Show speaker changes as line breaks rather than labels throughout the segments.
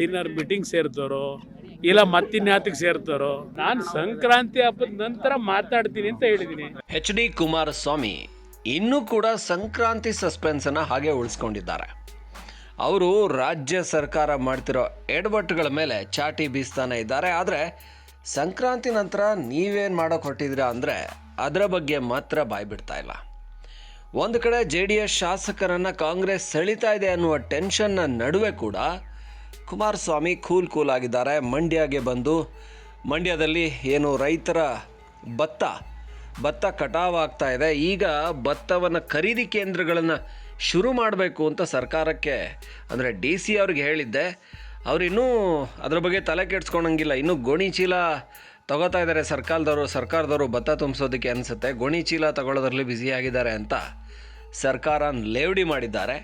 Dinner meeting ಸೇರ್ತಾರೋ ಇಲ್ಲ ಮತ್ತಿನ್ಯಾತಕ್ಕೆ ಸೇರ್ತಾರೋ ನಾನು ಸಂಕ್ರಾಂತಿ ಹಬ್ಬದ ನಂತರ ಮಾತಾಡ್ತೀನಿ ಅಂತ ಹೇಳಿದ್ದೀನಿ
ಎಚ್ ಡಿ ಕುಮಾರಸ್ವಾಮಿ ಇನ್ನೂ ಕೂಡ ಸಂಕ್ರಾಂತಿ ಸಸ್ಪೆನ್ಸ್ ಅನ್ನ ಹಾಗೆ ಉಳಿಸ್ಕೊಂಡಿದ್ದಾರೆ. ಅವರು ರಾಜ್ಯ ಸರ್ಕಾರ ಮಾಡ್ತಿರೋ ಎಡವಟ್ಟುಗಳ ಮೇಲೆ ಚಾಟಿ ಬೀಸ್ತಾನೆ ಇದ್ದಾರೆ. ಆದರೆ ಸಂಕ್ರಾಂತಿ ನಂತರ ನೀವೇನು ಮಾಡೋಕೆ ಹೊರಟಿದ್ದೀರಾ ಅಂದರೆ ಅದರ ಬಗ್ಗೆ ಮಾತ್ರ ಬಾಯ್ ಬಿಡ್ತಾ ಇಲ್ಲ. ಒಂದು ಕಡೆ ಜೆ ಡಿ ಎಸ್ ಶಾಸಕರನ್ನು ಕಾಂಗ್ರೆಸ್ ಸೆಳಿತಾ ಇದೆ ಅನ್ನುವ ಟೆನ್ಷನ್ನ ನಡುವೆ ಕೂಡ ಕುಮಾರಸ್ವಾಮಿ ಕೂಲ್ ಕೂಲ್ ಆಗಿದ್ದಾರೆ. ಮಂಡ್ಯಗೆ ಬಂದು ಮಂಡ್ಯದಲ್ಲಿ ಏನು ರೈತರ ಭತ್ತ ಭತ್ತ ಕಟಾವಾಗ್ತಾ ಇದೆ. ಈಗ ಭತ್ತವನ್ನು ಖರೀದಿ ಕೇಂದ್ರಗಳನ್ನು ಶುರು ಮಾಡಬೇಕು ಅಂತ ಸರ್ಕಾರಕ್ಕೆ, ಅಂದರೆ ಡಿ ಸಿ ಅವ್ರಿಗೆ ಹೇಳಿದ್ದೆ. ಅವರಿನ್ನೂ ಅದ್ರ ಬಗ್ಗೆ ತಲೆ ಕೆಡ್ಸ್ಕೊಳಂಗಿಲ್ಲ ಇನ್ನೂ ಗೋಣಿ ಚೀಲ ತಗೋತಾ ಇದ್ದಾರೆ ಸರ್ಕಾರದವರು. ಸರ್ಕಾರದವರು ಭತ್ತ ತುಂಬಿಸೋದಕ್ಕೆ ಅನಿಸುತ್ತೆ. ಗೋಣಿ ಚೀಲ ತಗೊಳ್ಳೋದ್ರಲ್ಲಿ ಬ್ಯುಸಿಯಾಗಿದ್ದಾರೆ ಅಂತ ಸರ್ಕಾರ ಲೇವಡಿ ಮಾಡಿದ್ದಾರೆ.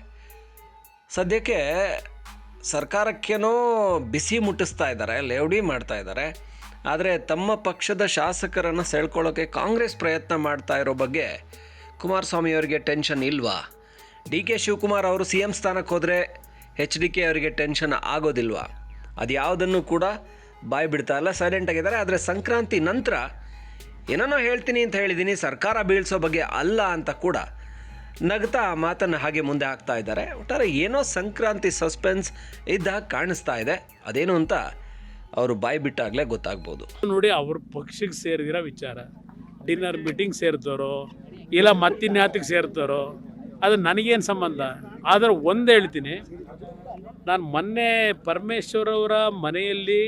ಸದ್ಯಕ್ಕೆ ಸರ್ಕಾರಕ್ಕೇನೋ ಬಿಸಿ ಮುಟ್ಟಿಸ್ತಾ ಇದ್ದಾರೆ, ಲೇವಡಿ ಮಾಡ್ತಾ ಇದ್ದಾರೆ. ಆದರೆ ತಮ್ಮ ಪಕ್ಷದ ಶಾಸಕರನ್ನು ಸೆಳ್ಕೊಳ್ಳೋಕೆ ಕಾಂಗ್ರೆಸ್ ಪ್ರಯತ್ನ ಮಾಡ್ತಾ ಇರೋ ಬಗ್ಗೆ ಕುಮಾರಸ್ವಾಮಿ ಅವರಿಗೆ ಟೆನ್ಷನ್ ಇಲ್ವಾ? ಡಿ ಕೆ ಶಿವಕುಮಾರ್ ಅವರು ಸಿ ಎಂ ಸ್ಥಾನಕ್ಕೆ ಹೋದರೆ ಎಚ್ ಡಿ ಕೆ ಅವರಿಗೆ ಟೆನ್ಷನ್ ಆಗೋದಿಲ್ವಾ? ಅದು ಯಾವುದನ್ನು ಕೂಡ ಬಾಯಿ ಬಿಡ್ತಾ ಇಲ್ಲ ಸೈಲೆಂಟ್ ಆಗಿದ್ದಾರೆ. ಆದರೆ ಸಂಕ್ರಾಂತಿ ನಂತರ ಏನನ್ನೋ ಹೇಳ್ತೀನಿ ಅಂತ ಹೇಳಿದ್ದೀನಿ, ಸರ್ಕಾರ ಬೀಳಿಸೋ ಬಗ್ಗೆ ಅಲ್ಲ ಅಂತ ಕೂಡ ನಗ್ತಾ ಆ ಮಾತನ್ನು ಹಾಗೆ ಮುಂದೆ ಹಾಕ್ತಾ ಇದ್ದಾರೆ. ಒಟ್ಟಾರೆ ಏನೋ ಸಂಕ್ರಾಂತಿ ಸಸ್ಪೆನ್ಸ್ ಇದ್ದಾಗ ಕಾಣಿಸ್ತಾ ಇದೆ. ಅದೇನು ಅಂತ ಅವರು ಬಾಯಿ ಬಿಟ್ಟಾಗಲೇ ಗೊತ್ತಾಗ್ಬೋದು.
ನೋಡಿ, ಅವ್ರ ಪಕ್ಷಕ್ಕೆ ಸೇರಿದಿರೋ ವಿಚಾರ. ಡಿನ್ನರ್ ಮೀಟಿಂಗ್ ಸೇರ್ತಾರೋ, ಇಲ್ಲ ಮತ್ತಿನ್ಯಾತಿಗೆ ಸೇರ್ತಾರೋ, ಅದು ನನಗೇನು ಸಂಬಂಧ? ಆದರೆ ಒಂದು ಹೇಳ್ತೀನಿ, ನಾನು ಮೊನ್ನೆ ಪರಮೇಶ್ವರ್ ಅವರ ಮನೆಯಲ್ಲಿ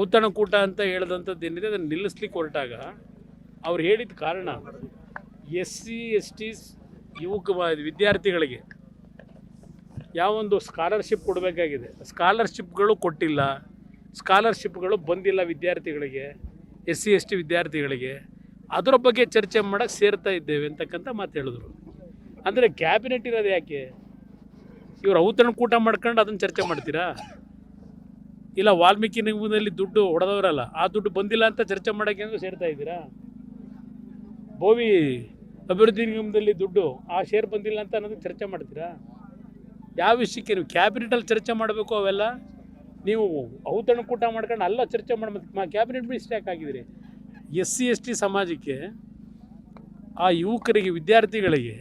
ಔತಣಕೂಟ ಅಂತ ಹೇಳಿದಂಥದ್ದು ಏನಿದೆ, ಅದನ್ನು ನಿಲ್ಲಿಸ್ಲಿಕ್ಕೆ ಹೊರಟಾಗ ಅವ್ರು ಹೇಳಿದ ಕಾರಣ. ಎಸ್ ಸಿ ಎಸ್ ಟಿ ಯುವಕ ವಿದ್ಯಾರ್ಥಿಗಳಿಗೆ ಯಾವೊಂದು ಸ್ಕಾಲರ್ಶಿಪ್ ಕೊಡಬೇಕಾಗಿದೆ. ಸ್ಕಾಲರ್ಶಿಪ್ಗಳು ಕೊಟ್ಟಿಲ್ಲ. ಸ್ಕಾಲರ್ಶಿಪ್ಗಳು ಬಂದಿಲ್ಲ ವಿದ್ಯಾರ್ಥಿಗಳಿಗೆ ಎಸ್ ಸಿ ಎಸ್ ಟಿ ವಿದ್ಯಾರ್ಥಿಗಳಿಗೆ. ಅದರ ಬಗ್ಗೆ ಚರ್ಚೆ ಮಾಡೋಕ್ಕೆ ಸೇರ್ತಾ ಇದ್ದೇವೆ ಅಂತಕ್ಕಂಥ ಮಾತು ಹೇಳಿದ್ರು. ಅಂದರೆ ಕ್ಯಾಬಿನೆಟ್ ಇರೋದು ಯಾಕೆ? ಇವ್ರು ಔತಣಕೂಟ ಮಾಡ್ಕೊಂಡು ಅದನ್ನು ಚರ್ಚೆ ಮಾಡ್ತೀರಾ? ಇಲ್ಲ ವಾಲ್ಮೀಕಿ ನಿಗಮದಲ್ಲಿ ದುಡ್ಡು ಹೊಡೆದವರಲ್ಲ, ಆ ದುಡ್ಡು ಬಂದಿಲ್ಲ ಅಂತ ಚರ್ಚೆ ಮಾಡೋಕ್ಕೆ ಸೇರ್ತಾ ಇದ್ದೀರಾ? ಬೋವಿ ಅಭಿವೃದ್ಧಿ ನಿಗಮದಲ್ಲಿ ದುಡ್ಡು ಆ ಶೇರ್ ಬಂದಿಲ್ಲ ಅಂತ ಅನ್ನೋದಕ್ಕೆ ಚರ್ಚೆ ಮಾಡ್ತೀರಾ? ಯಾವ ವಿಷಯಕ್ಕೆ ನೀವು ಕ್ಯಾಬಿನೆಟಲ್ಲಿ ಚರ್ಚೆ ಮಾಡಬೇಕು ಅವೆಲ್ಲ? ನೀವು ಔತಣಕೂಟ ಮಾಡ್ಕೊಂಡು ಅಲ್ಲ ಚರ್ಚೆ ಮಾಡ್ಬೇಕು ಕ್ಯಾಬಿನೆಟ್ ಮಿನಿಸ್ಟರ್ ಯಾಕೆ ಆಗಿದ್ದೀರಿ? ಎಸ್ ಸಿ, ಎಸ್ ಟಿ ಸಮಾಜಕ್ಕೆ ಆ ಯುವಕರಿಗೆ, ವಿದ್ಯಾರ್ಥಿಗಳಿಗೆ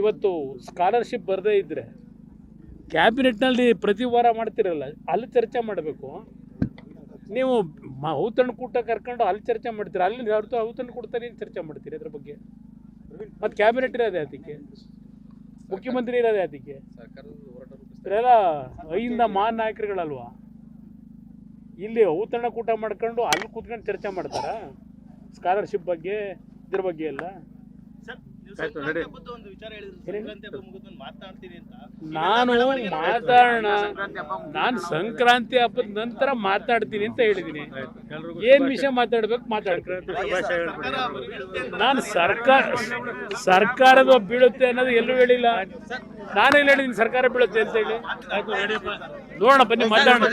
ಇವತ್ತು ಸ್ಕಾಲರ್ಶಿಪ್ ಬರದೇ ಇದ್ದರೆ ಕ್ಯಾಬಿನೆಟ್ನಲ್ಲಿ ಪ್ರತಿ ವಾರ ಮಾಡ್ತಿರಲ್ಲ, ಅಲ್ಲಿ ಚರ್ಚೆ ಮಾಡಬೇಕು. ನೀವು ಔತಣಕೂಟ ಕರ್ಕೊಂಡು ಅಲ್ಲಿ ಚರ್ಚೆ ಮಾಡ್ತೀರಾ? ಅಲ್ಲಿ ಔತಣಕೂಟದಲ್ಲಿ ಏನು ಚರ್ಚೆ ಮಾಡ್ತೀರಿ ಅದ್ರ ಬಗ್ಗೆ? ಮತ್ತು ಕ್ಯಾಬಿನೆಟ್ ಇರೋದೇ ಅದಕ್ಕೆ. ಮುಖ್ಯಮಂತ್ರಿ ಇರೋದೇ ಅದಕ್ಕೆ. ಇವರೆಲ್ಲ ಐಯಿಂದ ಮಾನ್ ನಾಯಕರುಗಳಲ್ವಾ? ಇಲ್ಲಿ ಔತಣಕೂಟ ಮಾಡ್ಕೊಂಡು ಅಲ್ಲಿ ಕೂತ್ಕೊಂಡು ಚರ್ಚೆ ಮಾಡ್ತಾರಾ? ಸ್ಕಾಲರ್ಶಿಪ್ ಬಗ್ಗೆ, ಇದ್ರ ಬಗ್ಗೆ ಎಲ್ಲ? ನಾನು ಮಾತಾಡೋಣ ನಾನು ಸಂಕ್ರಾಂತಿ ಹಬ್ಬದ ನಂತರ ಮಾತಾಡ್ತೀನಿ ಅಂತ ಹೇಳಿದೀನಿ ಏನ್ ವಿಷಯ ಮಾತಾಡ್ಬೇಕು ಮಾತಾಡ್ತೀನಿ ನಾನು ಸರ್ಕಾರ ಸರ್ಕಾರದ ಬೀಳುತ್ತೆ ಅನ್ನೋದು ಎಲ್ಲೂ ಹೇಳಿಲ್ಲ ನಾನೇ ಹೇಳಿದ್ದೀನಿ ಸರ್ಕಾರ ಬೀಳುತ್ತೆ ಅಂತ ಹೇಳಿ ನೋಡೋಣ ಬನ್ನಿ ಮಾತಾಡೋಣ